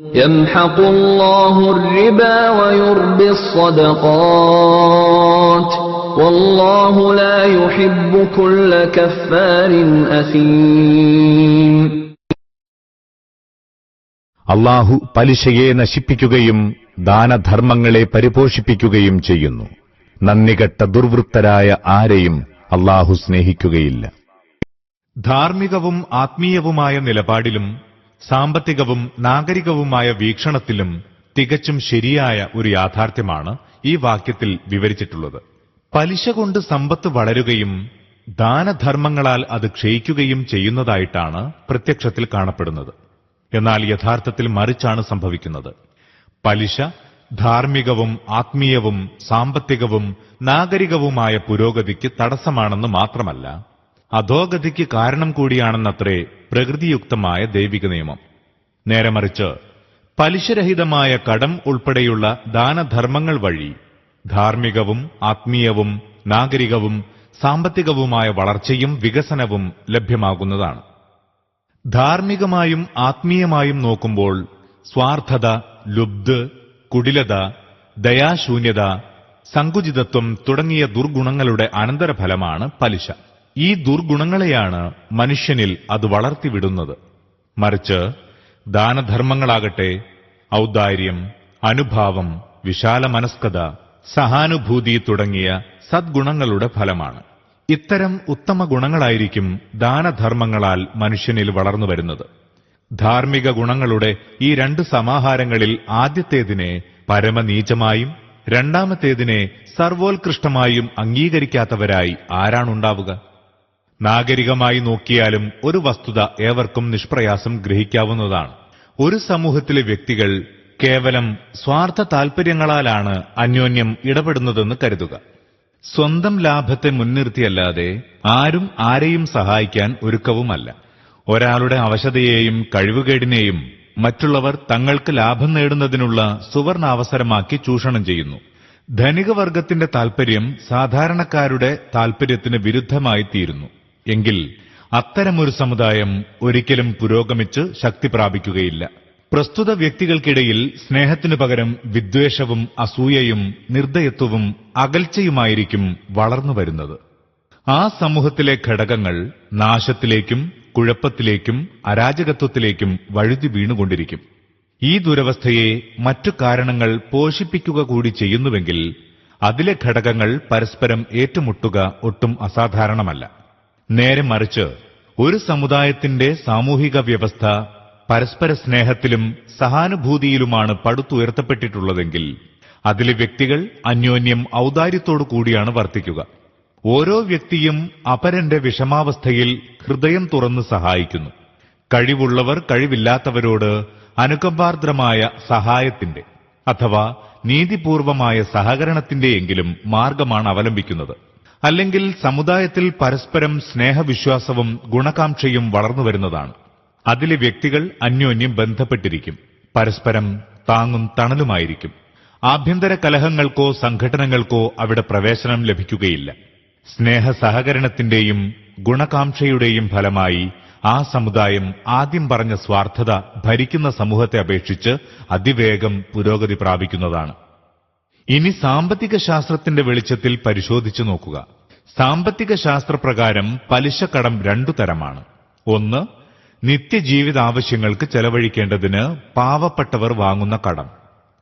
يمحق الله الربا ويربي الصدقات والله لا يحب كل كفار أثيم അള്ളാഹു പലിശയെ നശിപ്പിക്കുകയും ദാനധർമ്മങ്ങളെ പരിപോഷിപ്പിക്കുകയും ചെയ്യുന്നു നന്ദികെട്ട ദുർവൃത്തരായ ആരെയും അള്ളാഹു സ്നേഹിക്കുകയില്ല ധാർമ്മികവും ആത്മീയവുമായ നിലപാടിലും സാമ്പത്തികവും നാഗരികവുമായ വീക്ഷണത്തിലും തികച്ചും ശരിയായ ഒരു യാഥാർത്ഥ്യമാണ് ഈ വാക്യത്തിൽ വിവരിച്ചിട്ടുള്ളത്. പലിശ കൊണ്ട് സമ്പത്ത് വളരുകയും ദാനധർമ്മങ്ങളാൽ അത് ക്ഷയിക്കുകയും ചെയ്യുന്നതായിട്ടാണ് പ്രത്യക്ഷത്തിൽ കാണപ്പെടുന്നത്. എന്നാൽ യഥാർത്ഥത്തിൽ മറിച്ചാണ് സംഭവിക്കുന്നത്. പലിശ ധാർമ്മികവും ആത്മീയവും സാമ്പത്തികവും നാഗരികവുമായ പുരോഗതിക്ക് തടസ്സമാണെന്ന് മാത്രമല്ല അധോഗതിക്ക് കാരണം കൂടിയാണെന്നത്രേ പ്രകൃതിയുക്തമായ ദൈവിക നിയമം. നേരെ മറിച്ച് പലിശരഹിതമായ കടം ഉൾപ്പെടെയുള്ള ദാനധർമ്മങ്ങൾ വഴി ധാർമ്മികവും ആത്മീയവും നാഗരികവും സാമ്പത്തികവുമായ വളർച്ചയും വികസനവും ലഭ്യമാകുന്നതാണ്. ധാർമ്മികമായും ആത്മീയമായും നോക്കുമ്പോൾ സ്വാർത്ഥത ലുബ്ധ് കുടിലത ദയാശൂന്യത സങ്കുചിതത്വം തുടങ്ങിയ ദുർഗുണങ്ങളുടെ അനന്തരഫലമാണ് പലിശ. ഈ ദുർഗുണങ്ങളെയാണ് മനുഷ്യനിൽ അത് വളർത്തിവിടുന്നത്. മറിച്ച് ദാനധർമ്മങ്ങളാകട്ടെ ഔദാര്യം അനുഭാവം വിശാല മനസ്കത സഹാനുഭൂതി തുടങ്ങിയ സദ്ഗുണങ്ങളുടെ ഫലമാണ്. ഇത്തരം ഉത്തമ ഗുണങ്ങളായിരിക്കും ദാനധർമ്മങ്ങളാൽ മനുഷ്യനിൽ വളർന്നു വരുന്നത്. ധാർമ്മിക ഗുണങ്ങളുടെ ഈ രണ്ട് സമാഹാരങ്ങളിൽ ആദ്യത്തേതിനെ പരമനീചമായും രണ്ടാമത്തേതിനെ സർവോത്കൃഷ്ടമായും അംഗീകരിക്കാത്തവരായി ആരാണുണ്ടാവുക? നാഗരികമായി നോക്കിയാലും ഒരു വസ്തുത ഏവർക്കും നിഷ്പ്രയാസം ഗ്രഹിക്കാവുന്നതാണ്. ഒരു സമൂഹത്തിലെ വ്യക്തികൾ കേവലം സ്വാർത്ഥ താൽപര്യങ്ങളാലാണ് അന്യോന്യം ഇടപെടുന്നതെന്ന് കരുതുക. സ്വന്തം ലാഭത്തെ മുൻനിർത്തിയല്ലാതെ ആരും ആരെയും സഹായിക്കാൻ ഒരുക്കവുമല്ല. ഒരാളുടെ അവശതയെയും കഴിവുകേടിനെയും മറ്റുള്ളവർ തങ്ങൾക്ക് ലാഭം നേടുന്നതിനുള്ള സുവർണാവസരമാക്കി ചൂഷണം ചെയ്യുന്നു. ധനികവർഗത്തിന്റെ താൽപര്യം സാധാരണക്കാരുടെ താൽപര്യത്തിന് വിരുദ്ധമായി തീരുന്നു. എങ്കിൽ അത്തരമൊരു സമുദായം ഒരിക്കലും പുരോഗമിച്ച് ശക്തി പ്രാപിക്കുകയില്ല. പ്രസ്തുത വ്യക്തികൾക്കിടയിൽ സ്നേഹത്തിനു പകരം വിദ്വേഷവും അസൂയയും നിർദ്ദയത്വവും അകൽച്ചയുമായിരിക്കും വളർന്നു വരുന്നത്. ആ സമൂഹത്തിലെ ഘടകങ്ങൾ നാശത്തിലേക്കും കുഴപ്പത്തിലേക്കും അരാജകത്വത്തിലേക്കും വഴുതി വീണുകൊണ്ടിരിക്കും. ഈ ദുരവസ്ഥയെ മറ്റു കാരണങ്ങൾ പോഷിപ്പിക്കുക കൂടി ചെയ്യുന്നുവെങ്കിൽ അതിലെ ഘടകങ്ങൾ പരസ്പരം ഏറ്റുമുട്ടുക ഒട്ടും അസാധാരണമല്ല. നേരെ മറിച്ച് ഒരു സമുദായത്തിന്റെ സാമൂഹിക വ്യവസ്ഥ പരസ്പര സ്നേഹത്തിലും സഹാനുഭൂതിയിലുമാണ് പടുത്തുയർത്തപ്പെട്ടിട്ടുള്ളതെങ്കിൽ അതിലെ വ്യക്തികൾ അന്യോന്യം ഔദാര്യത്തോടു കൂടിയാണ് വർത്തിക്കുക. ഓരോ വ്യക്തിയും അപരന്റെ വിഷമാവസ്ഥയിൽ ഹൃദയം തുറന്ന് സഹായിക്കുന്നു. കഴിവുള്ളവർ കഴിവില്ലാത്തവരോട് അനുകമ്പാർദ്രമായ സഹായത്തിന്റെ അഥവാ നീതിപൂർവമായ സഹകരണത്തിന്റെയെങ്കിലും മാർഗമാണ് അവലംബിക്കുന്നത്. അല്ലെങ്കിൽ സമുദായത്തിൽ പരസ്പരം സ്നേഹവിശ്വാസവും ഗുണകാംക്ഷയും വളർന്നുവരുന്നതാണ് അതിലെ വ്യക്തികൾ അന്യോന്യം ബന്ധപ്പെട്ടിരിക്കും. പരസ്പരം താങ്ങും തണലുമായിരിക്കും. ആഭ്യന്തര കലഹങ്ങൾക്കോ സംഘടനകൾക്കോ അവിടെ പ്രവേശനം ലഭിക്കുകയില്ല. സ്നേഹ സഹകരണത്തിന്റെയും ഗുണകാംക്ഷയുടെയും ഫലമായി ആ സമുദായം ആദ്യം പറഞ്ഞ സ്വാർത്ഥത ഭരിക്കുന്ന സമൂഹത്തെ അപേക്ഷിച്ച് അതിവേഗം പുരോഗതി പ്രാപിക്കുന്നതാണ്. ഇനി സാമ്പത്തിക ശാസ്ത്രത്തിന്റെ വെളിച്ചത്തിൽ പരിശോധിച്ചു നോക്കുക. സാമ്പത്തിക ശാസ്ത്രപ്രകാരം പലിശക്കടം രണ്ടു തരമാണ്. ഒന്ന് നിത്യജീവിത ആവശ്യങ്ങൾക്ക് ചെലവഴിക്കേണ്ടതിന് പാവപ്പെട്ടവർ വാങ്ങുന്ന കടം.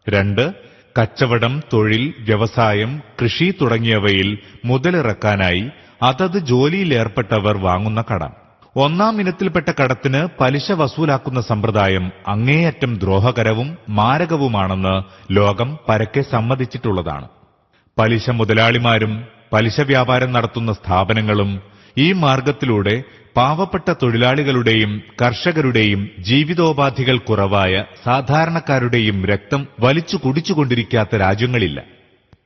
രണ്ട് കച്ചവടം തൊഴിൽ വ്യവസായം കൃഷി തുടങ്ങിയവയിൽ മുതലിറക്കാനായി അതത് ജോലിയിലേർപ്പെട്ടവർ വാങ്ങുന്ന കടം. ഒന്നാം ഇനത്തിൽപ്പെട്ട കടത്തിന് പലിശ വസൂലാക്കുന്ന സമ്പ്രദായം അങ്ങേയറ്റം ദ്രോഹകരവും മാരകവുമാണെന്ന് ലോകം പരക്കെ സമ്മതിച്ചിട്ടുള്ളതാണ്. പലിശ മുതലാളിമാരും പലിശ വ്യാപാരം നടത്തുന്ന സ്ഥാപനങ്ങളും ഈ മാർഗത്തിലൂടെ പാവപ്പെട്ട തൊഴിലാളികളുടെയും കർഷകരുടെയും ജീവിതോപാധികൾ കുറവായ സാധാരണക്കാരുടെയും രക്തം വലിച്ചു കുടിച്ചുകൊണ്ടിരിക്കാത്ത രാജ്യങ്ങളില്ല.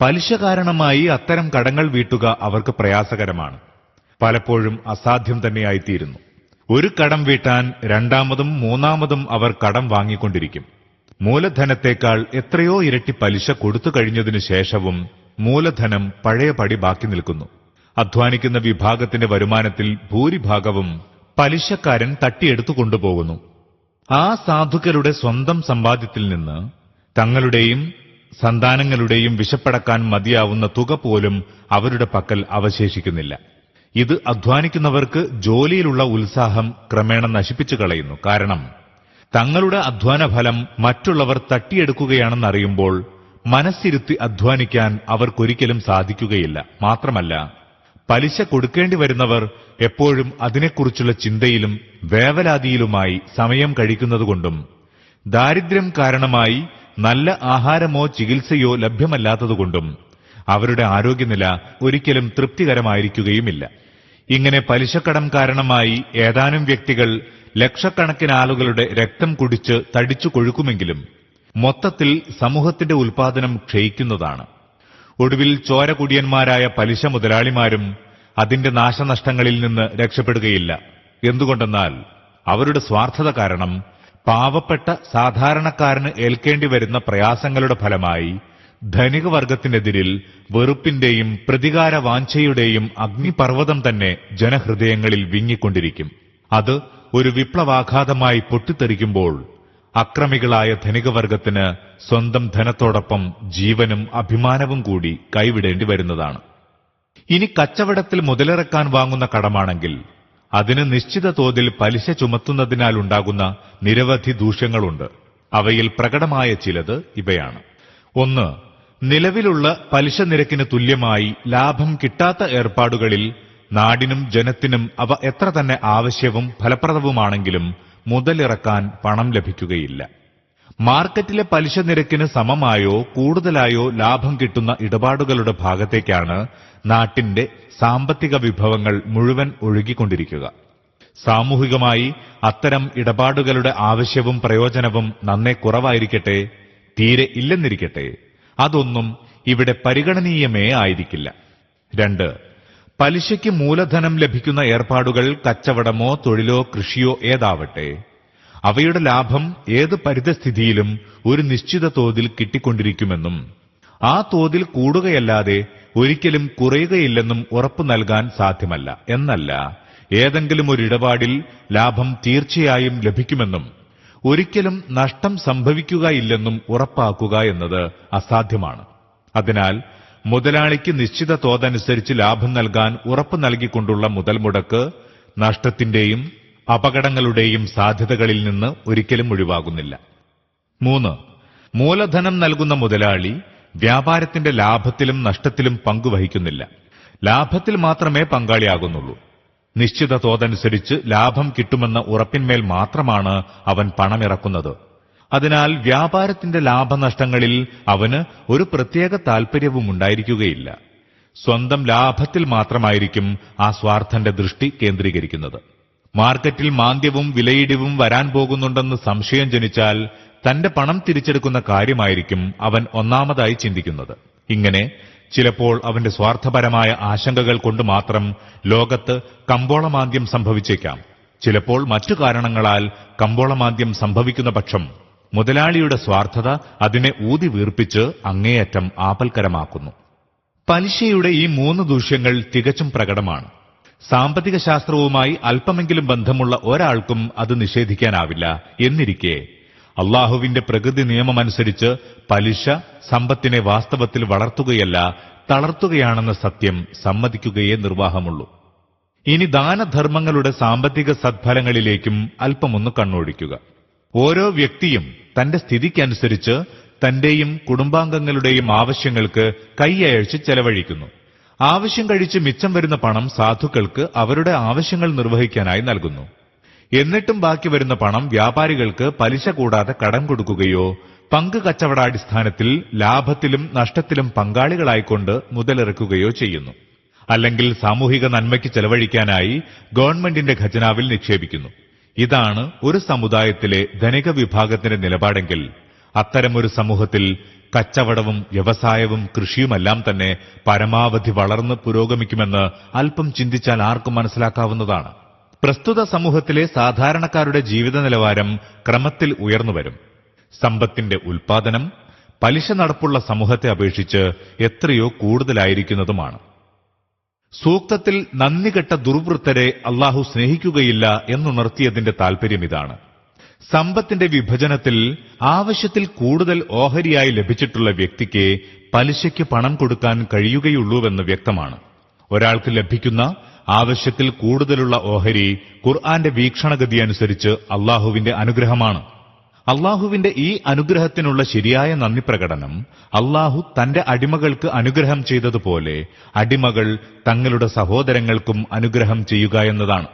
പലിശ കാരണമായി അത്തരം കടങ്ങൾ വീട്ടുക അവർക്ക് പ്രയാസകരമാണ്. പലപ്പോഴും അസാധ്യം തന്നെയായിത്തീരുന്നു. ഒരു കടം വീട്ടാൻ രണ്ടാമതും മൂന്നാമതും അവർ കടം വാങ്ങിക്കൊണ്ടിരിക്കും. മൂലധനത്തേക്കാൾ എത്രയോ ഇരട്ടി പലിശ കൊടുത്തു കഴിഞ്ഞതിനു ശേഷവും മൂലധനം പഴയപടി ബാക്കി നിൽക്കുന്നു. അധ്വാനിക്കുന്ന വിഭാഗത്തിന്റെ വരുമാനത്തിൽ ഭൂരിഭാഗവും പലിശക്കാരൻ തട്ടിയെടുത്തു കൊണ്ടുപോകുന്നു. ആ സാധുക്കളുടെ സ്വന്തം സമ്പാദ്യത്തിൽ നിന്ന് തങ്ങളുടെയും സന്താനങ്ങളുടെയും വിശപ്പടക്കാൻ മതിയാവുന്ന തുക പോലും അവരുടെ പക്കൽ അവശേഷിക്കുന്നില്ല. ഇത് അധ്വാനിക്കുന്നവർക്ക് ജോലിയിലുള്ള ഉത്സാഹം ക്രമേണ നശിപ്പിച്ചു കളയുന്നു. കാരണം തങ്ങളുടെ അധ്വാന ഫലം മറ്റുള്ളവർ തട്ടിയെടുക്കുകയാണെന്നറിയുമ്പോൾ മനസ്സിരുത്തി അധ്വാനിക്കാൻ അവർക്കൊരിക്കലും സാധിക്കുകയില്ല. മാത്രമല്ല പലിശ കൊടുക്കേണ്ടി വരുന്നവർ എപ്പോഴും അതിനെക്കുറിച്ചുള്ള ചിന്തയിലും വേവലാതിയിലുമായി സമയം കഴിക്കുന്നതുകൊണ്ടും ദാരിദ്ര്യം കാരണമായി നല്ല ആഹാരമോ ചികിത്സയോ ലഭ്യമല്ലാത്തതുകൊണ്ടും അവരുടെ ആരോഗ്യനില ഒരിക്കലും തൃപ്തികരമായിരിക്കുകയുമില്ല. ഇങ്ങനെ പലിശക്കടം കാരണമായി ഏതാനും വ്യക്തികൾ ലക്ഷക്കണക്കിന് ആളുകളുടെ രക്തം കുടിച്ച് തടിച്ചു കൊഴുക്കുമെങ്കിലും മൊത്തത്തിൽ സമൂഹത്തിന്റെ ഉൽപാദനം ക്ഷയിക്കുന്നതാണ്. ഒടുവിൽ ചോരകുടിയന്മാരായ പലിശ മുതലാളിമാരും അതിന്റെ നാശനഷ്ടങ്ങളിൽ നിന്ന് രക്ഷപ്പെടുകയില്ല. എന്തുകൊണ്ടെന്നാൽ അവരുടെ സ്വാർത്ഥത കാരണം പാവപ്പെട്ട സാധാരണക്കാരന് ഏൽക്കേണ്ടി വരുന്ന പ്രയാസങ്ങളുടെ ഫലമായി ധനിക വർഗത്തിനെതിരിൽ വെറുപ്പിന്റെയും പ്രതികാര വാഞ്ചയുടെയും അഗ്നിപർവതം തന്നെ ജനഹൃദയങ്ങളിൽ വിങ്ങിക്കൊണ്ടിരിക്കും. അത് ഒരു വിപ്ലവാഘാതമായി പൊട്ടിത്തെറിക്കുമ്പോൾ അക്രമികളായ ധനികവർഗത്തിന് സ്വന്തം ധനത്തോടൊപ്പം ജീവനും അഭിമാനവും കൂടി കൈവിടേണ്ടി വരുന്നതാണ്. ഇനി കച്ചവടത്തിൽ മുതലിറക്കാൻ വാങ്ങുന്ന കടമാണെങ്കിൽ അതിന് നിശ്ചിത തോതിൽ പലിശ ചുമത്തുന്നതിനാൽ ഉണ്ടാകുന്ന നിരവധി ദൂഷ്യങ്ങളുണ്ട്. അവയിൽ പ്രകടമായ ചിലത് ഇവയാണ്. ഒന്ന് നിലവിലുള്ള പലിശ നിരക്കിന് തുല്യമായി ലാഭം കിട്ടാത്ത ഏർപ്പാടുകളിൽ നാടിനും ജനത്തിനും അവ എത്ര തന്നെ ആവശ്യവും ഫലപ്രദവുമാണെങ്കിലും മുതലിറക്കാൻ പണം ലഭിക്കുകയില്ല. മാർക്കറ്റിലെ പലിശ നിരക്കിന് സമമായോ കൂടുതലായോ ലാഭം കിട്ടുന്ന ഇടപാടുകളുടെ ഭാഗത്തേക്കാണ് നാട്ടിന്റെ സാമ്പത്തിക വിഭവങ്ങൾ മുഴുവൻ ഒഴുകിക്കൊണ്ടിരിക്കുക. സാമൂഹികമായി അത്തരം ഇടപാടുകളുടെ ആവശ്യവും പ്രയോജനവും നന്നേ കുറവായിരിക്കട്ടെ തീരെ ഇല്ലെന്നിരിക്കട്ടെ. അതൊന്നും ഇവിടെ പരിഗണനീയമേ ആയിരിക്കില്ല. രണ്ട് പലിശയ്ക്ക് മൂലധനം ലഭിക്കുന്ന ഏർപ്പാടുകൾ കച്ചവടമോ തൊഴിലോ കൃഷിയോ ഏതാവട്ടെ അവയുടെ ലാഭം ഏത് പരിതസ്ഥിതിയിലും ഒരു നിശ്ചിത തോതിൽ കിട്ടിക്കൊണ്ടിരിക്കുമെന്നും ആ തോതിൽ കൂടുകയല്ലാതെ ഒരിക്കലും കുറയുകയില്ലെന്നും ഉറപ്പു നൽകാൻ സാധ്യമല്ല. എന്നല്ല ഏതെങ്കിലും ഒരു ഇടപാടിൽ ലാഭം തീർച്ചയായും ലഭിക്കുമെന്നും ഒരിക്കലും നഷ്ടം സംഭവിക്കുകയില്ലെന്നും ഉറപ്പാക്കുക എന്നത് അസാധ്യമാണ്. അതിനാൽ മുതലാളിക്ക് നിശ്ചിത തോതനുസരിച്ച് ലാഭം നൽകാൻ ഉറപ്പ് നൽകിക്കൊണ്ടുള്ള മുതൽ മുടക്ക് നഷ്ടത്തിന്റെയും അപകടങ്ങളുടെയും സാധ്യതകളിൽ നിന്ന് ഒരിക്കലും ഒഴിവാകുന്നില്ല. മൂന്ന്. മൂലധനം നൽകുന്ന മുതലാളി വ്യാപാരത്തിന്റെ ലാഭത്തിലും നഷ്ടത്തിലും പങ്കുവഹിക്കുന്നില്ല. ലാഭത്തിൽ മാത്രമേ പങ്കാളിയാകുന്നുള്ളൂ. നിശ്ചിത തോതനുസരിച്ച് ലാഭം കിട്ടുമെന്ന ഉറപ്പിന്മേൽ മാത്രമാണ് അവൻ പണമിറക്കുന്നത്. അതിനാൽ വ്യാപാരത്തിന്റെ ലാഭനഷ്ടങ്ങളിൽ അവന് ഒരു പ്രത്യേക താൽപര്യവും ഉണ്ടായിരിക്കുകയില്ല. സ്വന്തം ലാഭത്തിൽ മാത്രമായിരിക്കും ആ സ്വാർത്ഥന്റെ ദൃഷ്ടി കേന്ദ്രീകരിക്കുന്നത്. മാർക്കറ്റിൽ മാന്ദ്യവും വിലയിടിവും വരാൻ പോകുന്നുണ്ടെന്ന് സംശയം ജനിച്ചാൽ തന്റെ പണം തിരിച്ചെടുക്കുന്ന കാര്യമായിരിക്കും അവൻ ഒന്നാമതായി ചിന്തിക്കുന്നത്. ഇങ്ങനെ ചിലപ്പോൾ അവന്റെ സ്വാർത്ഥപരമായ ആശങ്കകൾ കൊണ്ട് മാത്രം ലോകത്ത് കമ്പോളമാന്ദ്യം സംഭവിച്ചേക്കാം. ചിലപ്പോൾ മറ്റു കാരണങ്ങളാൽ കമ്പോളമാന്ദ്യം സംഭവിക്കുന്ന പക്ഷം മുതലാളിയുടെ സ്വാർത്ഥത അതിനെ ഊതി വീർപ്പിച്ച് അങ്ങേയറ്റം ആപൽക്കരമാക്കുന്നു. പലിശയുടെ ഈ മൂന്ന് ദൂഷ്യങ്ങൾ തികച്ചും പ്രകടമാണ്. സാമ്പത്തിക ശാസ്ത്രവുമായി അല്പമെങ്കിലും ബന്ധമുള്ള ഒരാൾക്കും അത് നിഷേധിക്കാനാവില്ല എന്നിരിക്കെ അള്ളാഹുവിന്റെ പ്രകൃതി നിയമമനുസരിച്ച് പലിശ സമ്പത്തിനെ വാസ്തവത്തിൽ വളർത്തുകയല്ല തളർത്തുകയാണെന്ന സത്യം സമ്മതിക്കുകയേ നിർവാഹമുള്ളൂ. ഇനി ദാനധർമ്മങ്ങളുടെ സാമ്പത്തിക സദ്ഫലങ്ങളിലേക്കും അല്പമൊന്ന് കണ്ണോടിക്കുക ഓരോ വ്യക്തിയും തന്റെ സ്ഥിതിക്കനുസരിച്ച് തന്റെയും കുടുംബാംഗങ്ങളുടെയും ആവശ്യങ്ങൾക്ക് കൈയയച്ച് ചെലവഴിക്കുന്നു. ആവശ്യം കഴിച്ച് മിച്ചം വരുന്ന പണം സാധുക്കൾക്ക് അവരുടെ ആവശ്യങ്ങൾ നിർവഹിക്കാനായി നൽകുന്നു. എന്നിട്ടും ബാക്കി വരുന്ന പണം വ്യാപാരികൾക്ക് പലിശ കൂടാതെ കടം കൊടുക്കുകയോ പങ്ക് കച്ചവടാടിസ്ഥാനത്തിൽ ലാഭത്തിലും നഷ്ടത്തിലും പങ്കാളികളായിക്കൊണ്ട് മുതലിറക്കുകയോ ചെയ്യുന്നു. അല്ലെങ്കിൽ സാമൂഹിക നന്മയ്ക്ക് ചെലവഴിക്കാനായി ഗവൺമെന്റിന്റെ ഖജനാവിൽ നിക്ഷേപിക്കുന്നു. ഇതാണ് ഒരു സമുദായത്തിലെ ധനിക വിഭാഗത്തിന്റെ നിലപാടെങ്കിൽ അത്തരമൊരു സമൂഹത്തിൽ കച്ചവടവും വ്യവസായവും കൃഷിയുമെല്ലാം തന്നെ പരമാവധി വളർന്ന് പുരോഗമിക്കുമെന്ന് അല്പം ചിന്തിച്ചാൽ ആർക്കും മനസ്സിലാക്കാവുന്നതാണ്. പ്രസ്തുത സമൂഹത്തിലെ സാധാരണക്കാരുടെ ജീവിത നിലവാരം ക്രമത്തിൽ ഉയർന്നുവരും സമ്പത്തിന്റെ ഉൽപാദനം പലിശ നടപ്പുള്ള സമൂഹത്തെ അപേക്ഷിച്ച് എത്രയോ കൂടുതലായിരിക്കുന്നതുമാണ്. സൂക്തത്തിൽ നന്ദികെട്ട ദുർവൃത്തരെ അള്ളാഹു സ്നേഹിക്കുകയില്ല എന്നുണർത്തിയതിന്റെ താൽപര്യം ഇതാണ്. സമ്പത്തിന്റെ വിഭജനത്തിൽ ആവശ്യത്തിൽ കൂടുതൽ ഓഹരിയായി ലഭിച്ചിട്ടുള്ള വ്യക്തിക്ക് പലിശയ്ക്ക് പണം കൊടുക്കാൻ കഴിയുകയുള്ളൂവെന്ന് വ്യക്തമാണ്. ഒരാൾക്ക് ലഭിക്കുന്ന ആവശ്യത്തിൽ കൂടുതലുള്ള ഓഹരി ഖുർആന്റെ വീക്ഷണഗതി അനുസരിച്ച് അള്ളാഹുവിന്റെ അനുഗ്രഹമാണ്. അള്ളാഹുവിന്റെ ഈ അനുഗ്രഹത്തിനുള്ള ശരിയായ നന്ദി പ്രകടനം അള്ളാഹു തന്റെ അടിമകൾക്ക് അനുഗ്രഹം ചെയ്തതുപോലെ അടിമകൾ തങ്ങളുടെ സഹോദരങ്ങൾക്കും അനുഗ്രഹം ചെയ്യുക എന്നതാണ്.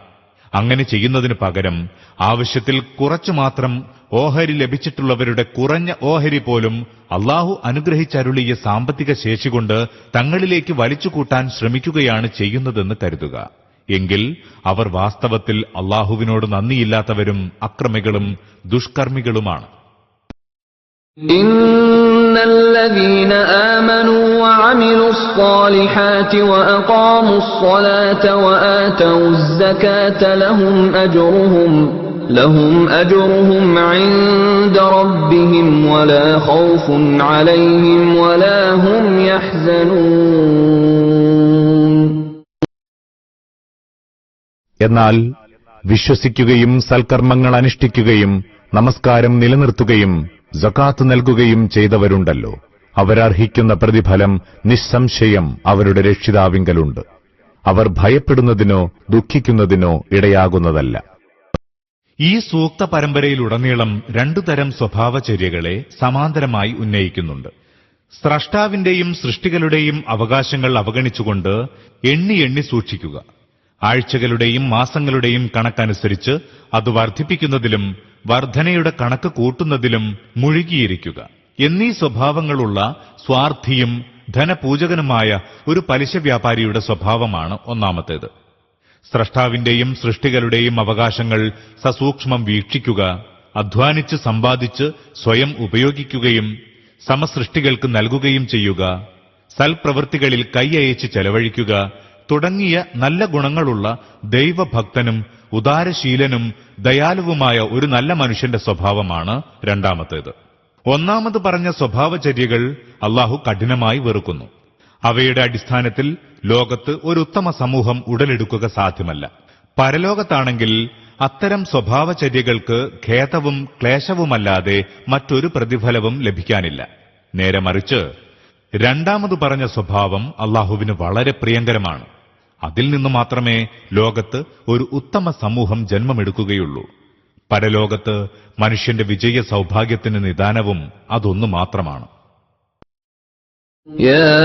അങ്ങനെ ചെയ്യുന്നതിന് പകരം ആവശ്യത്തിൽ കുറച്ചു മാത്രം ഓഹരി ലഭിച്ചിട്ടുള്ളവരുടെ കുറഞ്ഞ ഓഹരി പോലും അള്ളാഹു അനുഗ്രഹിച്ചരുളിയ സാമ്പത്തിക ശേഷി കൊണ്ട് തങ്ങളിലേക്ക് വലിച്ചുകൂട്ടാൻ ശ്രമിക്കുകയാണ് ചെയ്യുന്നതെന്ന് കരുതുക എങ്കിൽ അവർ വാസ്തവത്തിൽ അള്ളാഹുവിനോട് നന്ദിയില്ലാത്തവരും അക്രമികളും ദുഷ്കർമ്മികളുമാണ് إن الذين آمنوا وعملوا الصالحات وأقاموا الصلاة وآتوا الزكاة لهم أجرهم لهم أجرهم عند ربهم ولا خوف عليهم ولا هم يحزنون എന്നാൽ വിശ്വസിക്കുകയും സൽക്കർമ്മങ്ങൾ അനുഷ്ഠിക്കുകയും നമസ്കാരം നിലനിർത്തുകയും ജക്കാത്ത് നൽകുകയും ചെയ്തവരുണ്ടല്ലോ അവരർഹിക്കുന്ന പ്രതിഫലം നിസ്സംശയം അവരുടെ രക്ഷിതാവിങ്കലുണ്ട് അവർ ഭയപ്പെടുന്നതിനോ ദുഃഖിക്കുന്നതിനോ ഇടയാകുന്നതല്ല ഈ സൂക്ത പരമ്പരയിലുടനീളം രണ്ടു തരം സ്വഭാവചര്യകളെ സമാന്തരമായി ഉന്നയിക്കുന്നുണ്ട്. സ്രഷ്ടാവിന്റെയും സൃഷ്ടികളുടെയും അവകാശങ്ങൾ അവഗണിച്ചുകൊണ്ട് എണ്ണി എണ്ണി സൂക്ഷിക്കുക. ആഴ്ചകളുടെയും മാസങ്ങളുടെയും കണക്കനുസരിച്ച് അത് വർദ്ധിപ്പിക്കുന്നതിലും വർധനയുടെ കണക്ക് കൂട്ടുന്നതിലും മുഴുകിയിരിക്കുക. എന്നീ സ്വഭാവങ്ങളുള്ള സ്വാർത്ഥിയും ധനപൂജകനുമായ ഒരു പലിശ വ്യാപാരിയുടെ സ്വഭാവമാണ് ഒന്നാമത്തേത്. സ്രഷ്ടാവിന്റെയും സൃഷ്ടികളുടെയും അവകാശങ്ങൾ സസൂക്ഷ്മം വീക്ഷിക്കുക അധ്വാനിച്ച് സമ്പാദിച്ച് സ്വയം ഉപയോഗിക്കുകയും സമസൃഷ്ടികൾക്ക് നൽകുകയും ചെയ്യുക സൽപ്രവൃത്തികളിൽ കൈയയച്ച് ചെലവഴിക്കുക തുടങ്ങിയ നല്ല ഗുണങ്ങളുള്ള ദൈവഭക്തനും ഉദാരശീലനും ദയാലുവുമായ ഒരു നല്ല മനുഷ്യന്റെ സ്വഭാവമാണ് രണ്ടാമത്തേത്. ഒന്നാമത് പറഞ്ഞ സ്വഭാവചര്യകൾ അള്ളാഹു കഠിനമായി വെറുക്കുന്നു. അവയുടെ അടിസ്ഥാനത്തിൽ ലോകത്ത് ഒരു ഉത്തമ സമൂഹം ഉടലെടുക്കുക സാധ്യമല്ല. പരലോകത്താണെങ്കിൽ അത്തരം സ്വഭാവചര്യകൾക്ക് ഖേദവും ക്ലേശവുമല്ലാതെ മറ്റൊരു പ്രതിഫലവും ലഭിക്കാനില്ല. നേരെ മറിച്ച് രണ്ടാമത് പറഞ്ഞ സ്വഭാവം അള്ളാഹുവിന് വളരെ പ്രിയങ്കരമാണ്. അതിൽ നിന്ന് മാത്രമേ ലോകത്ത് ഒരു ഉത്തമ സമൂഹം ജന്മമെടുക്കുകയുള്ളൂ. പരലോകത്ത് മനുഷ്യന്റെ വിജയ സൗഭാഗ്യത്തിന് നിദാനവും അതൊന്നു മാത്രമാണ്. يا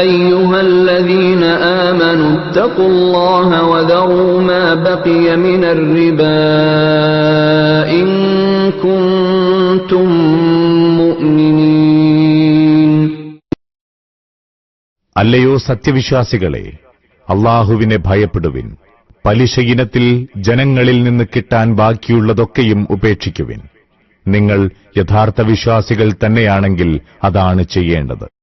أيها الذين آمنوا اتقوا الله وذروا ما بقي من الربا إن كنتم مؤمنين അല്ലയോ സത്യവിശ്വാസികളെ അള്ളാഹുവിനെ ഭയപ്പെടുവിൻ പലിശ ഇനത്തിൽ ജനങ്ങളിൽ നിന്ന് കിട്ടാൻ ബാക്കിയുള്ളതൊക്കെയും ഉപേക്ഷിക്കുവിൻ നിങ്ങൾ യഥാർത്ഥ വിശ്വാസികൾ തന്നെയാണെങ്കിൽ അതാണ് ചെയ്യേണ്ടത്.